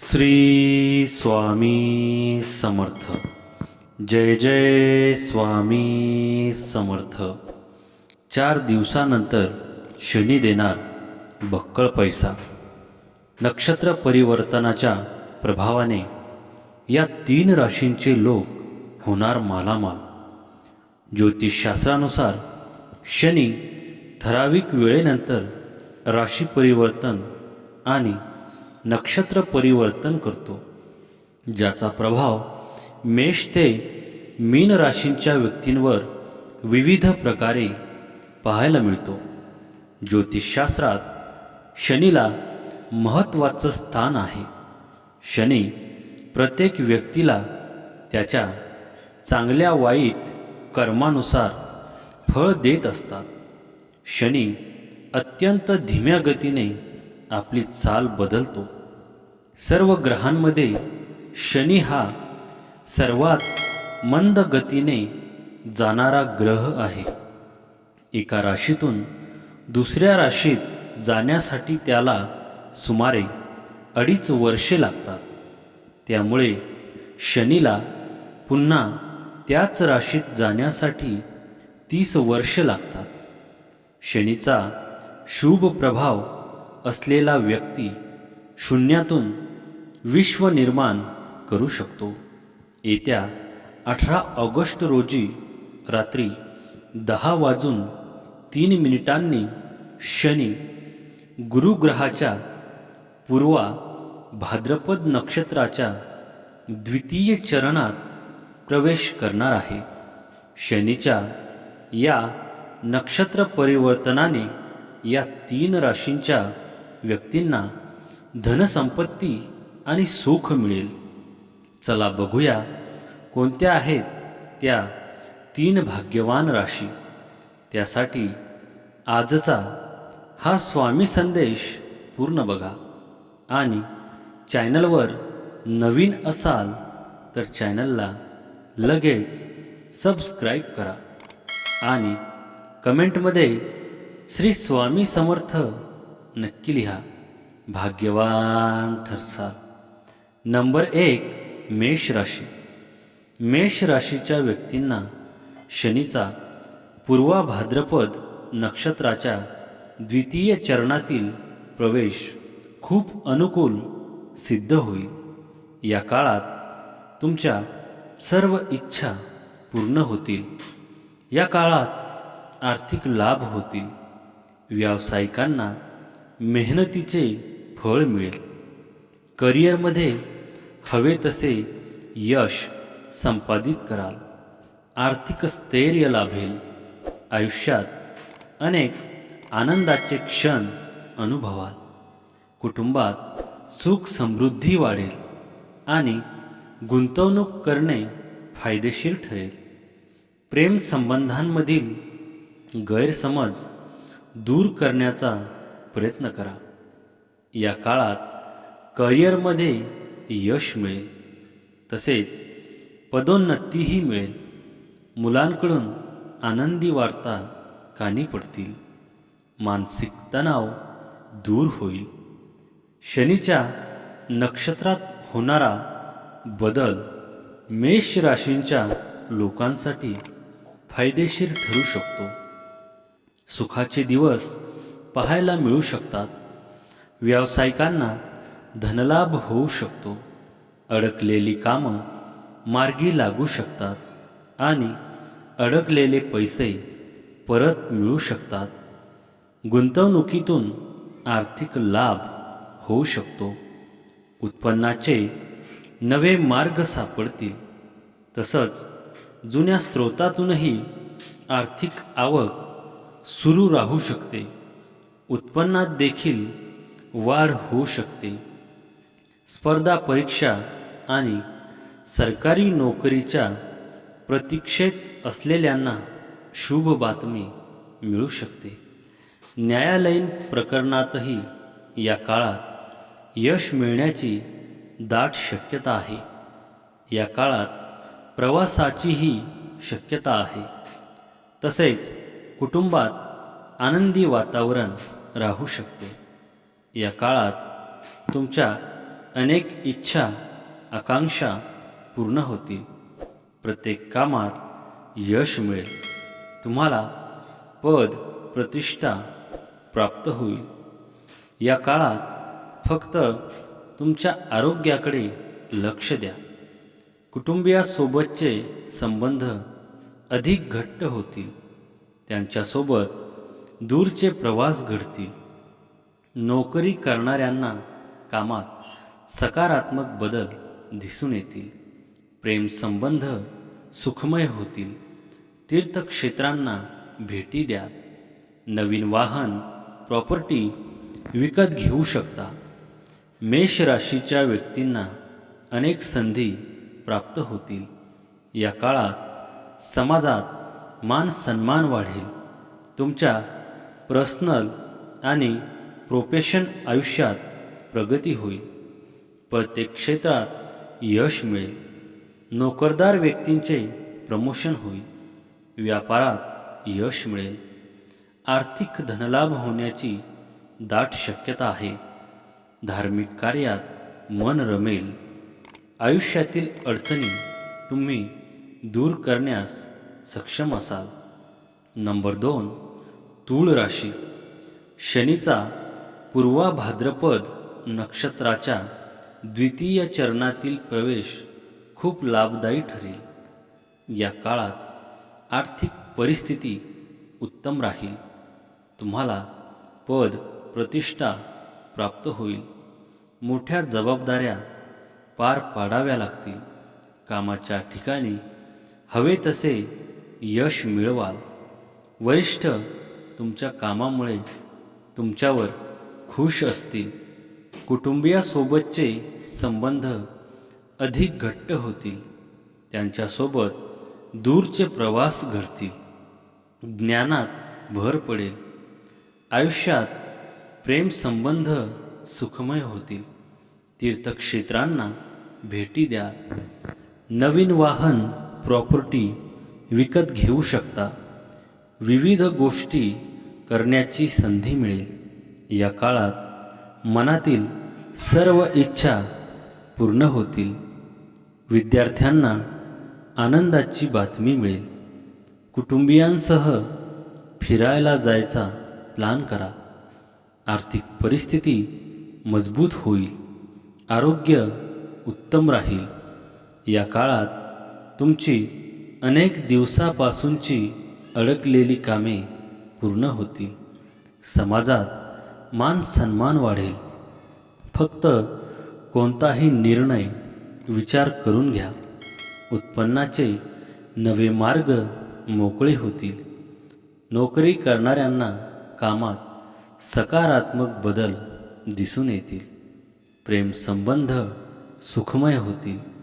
श्री स्वामी समर्थ. जय जय स्वामी समर्थ. चार दिवसानंतर शनी देणार भक्कळ पैसा. नक्षत्र परिवर्तनाच्या प्रभावाने या तीन राशींचे लोक होणार मालामाल. ज्योतिषशास्त्रानुसार शनी ठराविक वेळेनंतर राशी परिवर्तन आणि नक्षत्र परिवर्तन करतो ज्याचा प्रभाव मेष ते मीन राशींच्या व्यक्तींवर विविध प्रकारे पाहायला मिळतो. ज्योतिषशास्त्रात शनीला महत्त्वाचं स्थान आहे. शनी प्रत्येक व्यक्तीला त्याच्या चांगल्या वाईट कर्मानुसार फळ देत असतात. शनी अत्यंत धीम्या गतीने आपली चाल बदलतो. सर्व ग्रहांमध्ये शनी हा सर्वात मंद गतीने जाणारा ग्रह आहे. एका राशीतून दुसऱ्या राशीत जाण्यासाठी त्याला सुमारे अडीच वर्षे लागतात. त्यामुळे शनीला पुन्हा त्याच राशीत जाण्यासाठी तीस वर्ष लागतात. शनीचा शुभ प्रभाव असलेला व्यक्ती शून्यातून विश्व निर्माण करू शकतो. येत्या अठरा ऑगस्ट रोजी रात्री दहा वाजून तीन मिनिटांनी शनी गुरुग्रहाच्या पूर्वा भाद्रपद नक्षत्राच्या द्वितीय चरणात प्रवेश करणार आहे. शनीच्या या नक्षत्र परिवर्तनाने या तीन राशींच्या व्यक्तींना धनसंपत्ती आणि सुख मिळेल. चला बघूया कोणत्या आहेत त्या तीन भाग्यवान राशी. त्यासाठी आजचा हा स्वामी संदेश पूर्ण बघा. आणि चॅनलवर नवीन असाल तर चॅनलला लगेच सबस्क्राईब करा. आणि कमेंटमध्ये श्री स्वामी समर्थ नक्की लिहा. भाग्यवान ठरसाल. नंबर एक मेष राशी. मेष राशीच्या व्यक्तींना शनीचा पूर्वा भाद्रपद नक्षत्राच्या द्वितीय चरणातील प्रवेश खूप अनुकूल सिद्ध होईल. या काळात तुमच्या सर्व इच्छा पूर्ण होतील. या काळात आर्थिक लाभ होतील. व्यावसायिकांना मेहनतीचे फळ मिळेल. करिअरमध्ये हवे तसे यश संपादित कराल. आर्थिक स्थैर्य लाभेल. आयुष्यात अनेक आनंदाचे क्षण अनुभवाल. कुटुंबात सुख समृद्धी वाढेल आणि गुंतवणूक करणे फायदेशीर ठरेल. प्रेम संबंधांमधील गैरसमज दूर करण्याचा प्रयत्न करा. या काळात करिअरमध्ये यश मिळेल. तसेच पदोन्नतीही मिळेल. मुलांकडून आनंदी वार्ता कानी पडतील. मानसिक तणाव दूर होईल. शनीच्या नक्षत्रात होणारा बदल मेष राशींच्या लोकांसाठी फायदेशीर ठरू शकतो. सुखाचे दिवस पाहायला मिळू शकतात. व्यावसायिकांना धनलाभ होऊ शकतो. अडकलेली कामं मार्गी लागू शकतात आणि अडकलेले पैसे परत मिळू शकतात. गुंतवणुकीतून आर्थिक लाभ होऊ शकतो. उत्पन्नाचे नवे मार्ग सापडतील. तसंच जुन्या स्रोतातूनही आर्थिक आवक सुरू राहू शकते. उत्पन्नात देखील वाढ होऊ शकते. स्पर्धा परीक्षा आणि सरकारी नोकरीच्या प्रतीक्षेत असलेल्यांना शुभ बातमी मिळू शकते. न्यायालयीन प्रकरणातही या काळात यश मिळण्याची दाट शक्यता आहे. या काळात प्रवासाचीही शक्यता आहे. तसेच कुटुंबात आनंदी वातावरण राहू शकते. या काळात तुमच्या अनेक इच्छा आकांक्षा पूर्ण होतील प्रत्येक कामात यश मिळेल. तुम्हाला पद प्रतिष्ठा प्राप्त होईल. या काळात फक्त तुमच्या आरोग्याकडे लक्ष द्या. कुटुंबियासोबतचे संबंध अधिक घट्ट होतील. त्यांच्यासोबत दूरचे प्रवास घडतील. नोकरी करणाऱ्यांना कामात सकारात्मक बदल दिसून येतील. प्रेमसंबंध सुखमय होतील. तीर्थक्षेत्रांना भेटी द्या. नवीन वाहन प्रॉपर्टी विकत घेऊ शकता. मेष राशीच्या व्यक्तींना अनेक संधी प्राप्त होतील. या काळात समाजात मान सन्मान वाढेल. तुमच्या पर्सनल आणि प्रोफेशन आयुष्यात प्रगती होईल. प्रत्येक क्षेत्रात यश मिळेल. नोकरदार व्यक्तींचे प्रमोशन होईल. व्यापारात यश मिळेल. आर्थिक धनलाभ होण्याची दाट शक्यता आहे. धार्मिक कार्यात मन रमेल. आयुष्यातील अडचणी तुम्ही दूर करण्यास सक्षम असाल. नंबर दोन तूळ राशी. शनीचा पूर्वा भाद्रपद नक्षत्राच्या द्वितीय चरणातील प्रवेश खूप लाभदायी ठरेल. या काळात आर्थिक परिस्थिती उत्तम राहील. तुम्हाला पद प्रतिष्ठा प्राप्त होईल. मोठ्या जबाबदाऱ्या पार पाडाव्या लागतील. कामाच्या ठिकाणी हवे तसे यश मिळवाल. वरिष्ठ तुमच्या कामामुळे तुमच्यावर खुश असतील. कुटुंबियासोबतचे संबंध अधिक घट्ट होतील. त्यांच्यासोबत दूरचे प्रवास घडतील. ज्ञानात भर पडेल. आयुष्यात प्रेमसंबंध सुखमय होतील. तीर्थक्षेत्रांना भेटी द्या. नवीन वाहन प्रॉपर्टी विकत घेऊ शकता. विविध गोष्टी करण्याची संधी मिळेल. या काळात मनातील सर्व इच्छा पूर्ण होतील. विद्यार्थ्यांना आनंदाची बातमी मिळेल. कुटुंबियांसह फिरायला जायचा प्लान करा. आर्थिक परिस्थिती मजबूत होईल. आरोग्य उत्तम राहील. या काळात तुमची अनेक दिवसापासूनची अडकलेली कामे पूर्ण होतील. समाजात मान सन्मान वाढेल. फक्त कोणताही निर्णय विचार करून घ्या. उत्पन्नाचे नवे मार्ग मोकळे होतील. नोकरी करणाऱ्यांना कामात सकारात्मक बदल दिसून येतील. प्रेमसंबंध सुखमय होतील.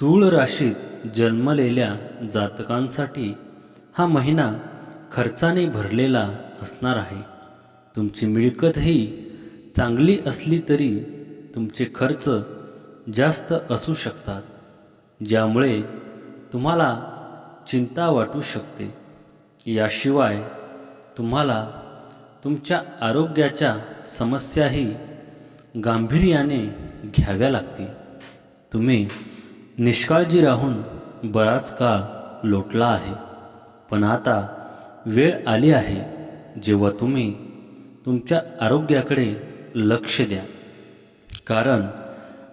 तूळ राशीत जन्मलेल्या जातकांसाठी हा महिना खर्चाने भरलेला असणार आहे. तुमची मिळकतही चांगली असली तरी तुमचे खर्च जास्त असू शकतात ज्यामुळे तुम्हाला चिंता वाटू शकते. याशिवाय तुम्हाला तुमच्या आरोग्याच्या समस्याही गांभीर्याने घ्याव्या लागतील. तुम्ही निष्काळजी राहून बराच काळ लोटला आहे. पण आता वेळ आली आहे जेव्हा तुम्ही तुमच्या आरोग्याकडे लक्ष द्या. कारण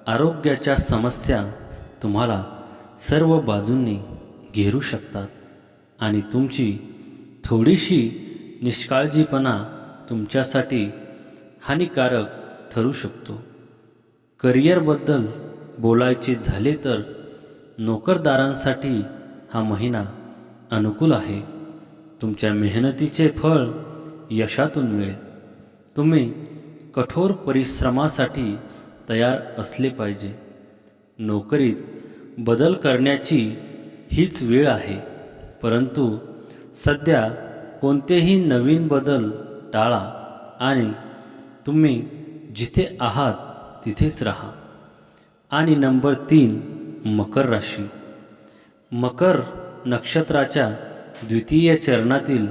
आरोग्याच्या समस्या तुम्हाला सर्व बाजूंनी घेरू शकतात आणि तुमची थोडीशी निष्काळजीपणा तुमच्यासाठी हानिकारक ठरू शकतो. करिअरबद्दल बोलायचे झाले तर नोकरदारांसाठी हा महिना अनुकूल आहे. तुमच्या मेहनतीचे फळ यशातून मिळेल. तुम्ही कठोर परिश्रमासाठी तयार असले पाहिजे. नोकरीत बदल करण्याची हीच वेळ आहे. परंतु सध्या कोणतेही नवीन बदल टाळा आणि तुम्ही जिथे आहात तिथेच राहा. आणि नंबर तीन मकर राशी. मकर नक्षत्राच्या द्वितीय चरणातील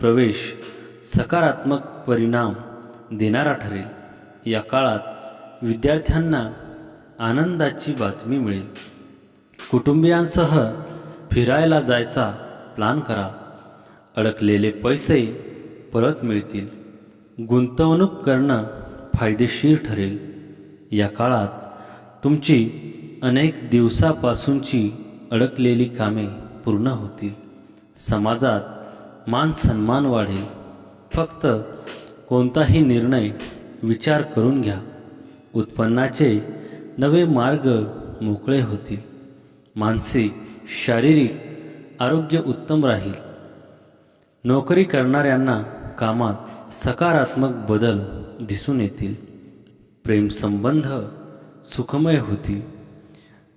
प्रवेश सकारात्मक परिणाम देणारा ठरेल. या काळात विद्यार्थ्यांना आनंदाची बातमी मिळेल. कुटुंबियांसह फिरायला जायचा प्लान करा. अडकलेले पैसे परत मिळतील. गुंतवणूक करणं फायदेशीर ठरेल. या काळात तुमची अनेक दिवसापासूनची अडकलेली कामे पूर्ण होतील. समाजात मान सन्मान वाढेल. फक्त कोणताही निर्णय विचार करून घ्या. उत्पन्नाचे नवे मार्ग मोकळे होतील. मानसिक शारीरिक आरोग्य उत्तम राहील. नोकरी करणाऱ्यांना कामात सकारात्मक बदल दिसून येतील. प्रेमसंबंध सुखमय होतील.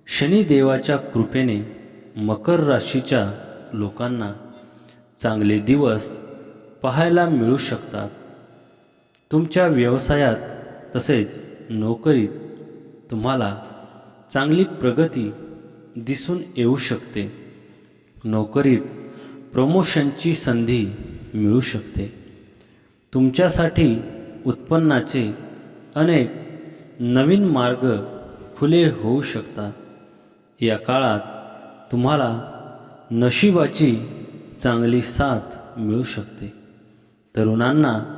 शनिदेवाच्या कृपेने मकर राशीच्या लोकांना चांगले दिवस पाहायला मिळू शकतात. तुमच्या व्यवसायात तसेच नोकरीत तुम्हाला चांगली प्रगती दिसून येऊ शकते. नोकरीत प्रमोशनची संधी मिळू शकते. तुमच्यासाठी उत्पन्नाचे अनेक नवीन मार्ग खुले होऊ शकतात. या काळात तुम्हाला नशिबाची चांगली साथ मिळू शकते. तरुणांना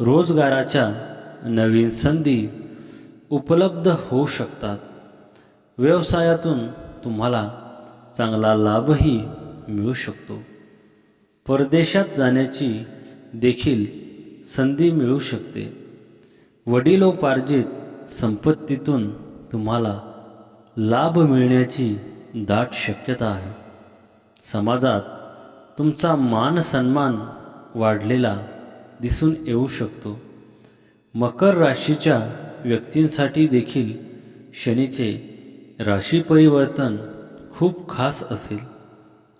रोजगाराच्या नवीन संधी उपलब्ध होऊ शकतात. व्यवसायातून तुम्हाला चांगला लाभही मिळू शकतो. परदेशात जाण्याची देखील संधी मिळू शकते. वडिलोपार्जित संपत्तीतून तुम्हाला लाभ मिळण्याची दाट शक्यता आहे. समाजात तुमचा मान सन्मान वाढलेला दिसून येऊ शकतो. मकर राशीच्या व्यक्तींसाठी देखील शनीचे राशी परिवर्तन खूप खास असेल.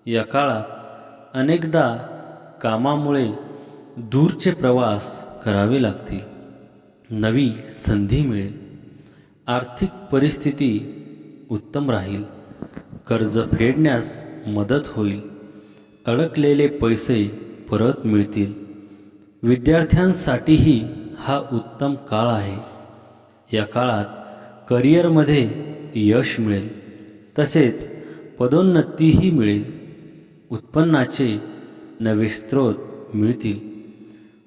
या काळात अनेकदा कामामुळे दूरचे प्रवास करावे लागतील. नवी संधी मिळेल. आर्थिक परिस्थिती उत्तम राहील. कर्ज फेडण्यास मदत होईल. अडकलेले पैसे परत मिळतील. विद्यार्थ्यांसाठीही हा उत्तम काळ आहे. या काळात करिअरमध्ये यश मिळेल तसेच पदोन्नतीही मिळेल उत्पन्नाचे नवे स्रोत मिळतील.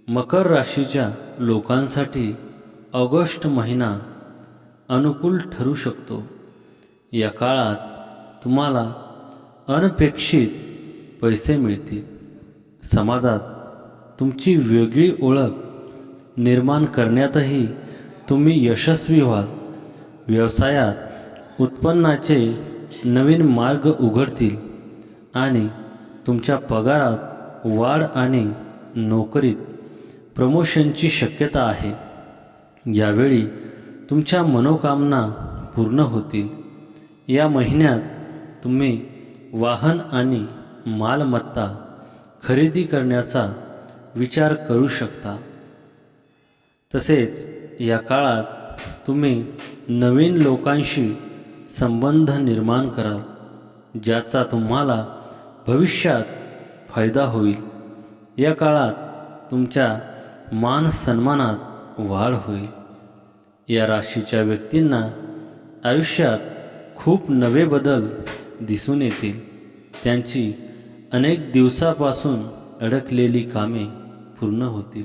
मकर राशीच्या लोकांसाठी ऑगस्ट महिना अनुकूल ठरू शकतो. या काळात तुम्हाला अनपेक्षित पैसे मिळतील. समाजात तुमची वेगळी ओळख निर्माण करण्यातही तुम्ही यशस्वी व्हाल. व्यवसायात उत्पन्नाचे नवीन मार्ग उघडतील आणि तुमच्या पगारात वाढ आणि नोकरीत प्रमोशनची शक्यता आहे. यावेळी तुमच्या मनोकामना पूर्ण होतील. या महिन्यात तुम्ही वाहन आणि मालमत्ता खरेदी करण्याचा विचार करू शकता. तसेच या काळात तुम्ही नवीन लोकांशी संबंध निर्माण कराल ज्याचा तुम्हाला भविष्यात फायदा होईल. या काळात तुमच्या मान सन्मानात वाढ होईल. या राशीच्या व्यक्तींना आयुष्यात खूप नवे बदल दिसून येतील. त्यांची अनेक दिवसापासून अडकलेली कामे पूर्ण होतील.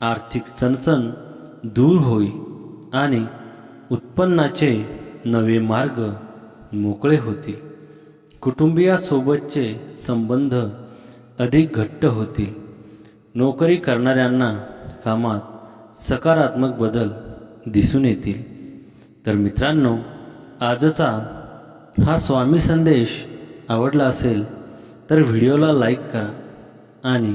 आर्थिक चणचण दूर होईल आणि उत्पन्नाचे नवे मार्ग मोकळे होतील. कुटुंबियासोबतचे संबंध अधिक घट्ट होतील. नोकरी करणाऱ्यांना कामात सकारात्मक बदल दिसून येतील. तर मित्रांनो आजचा हा स्वामी संदेश आवडला असेल तर व्हिडिओला लाईक करा आणि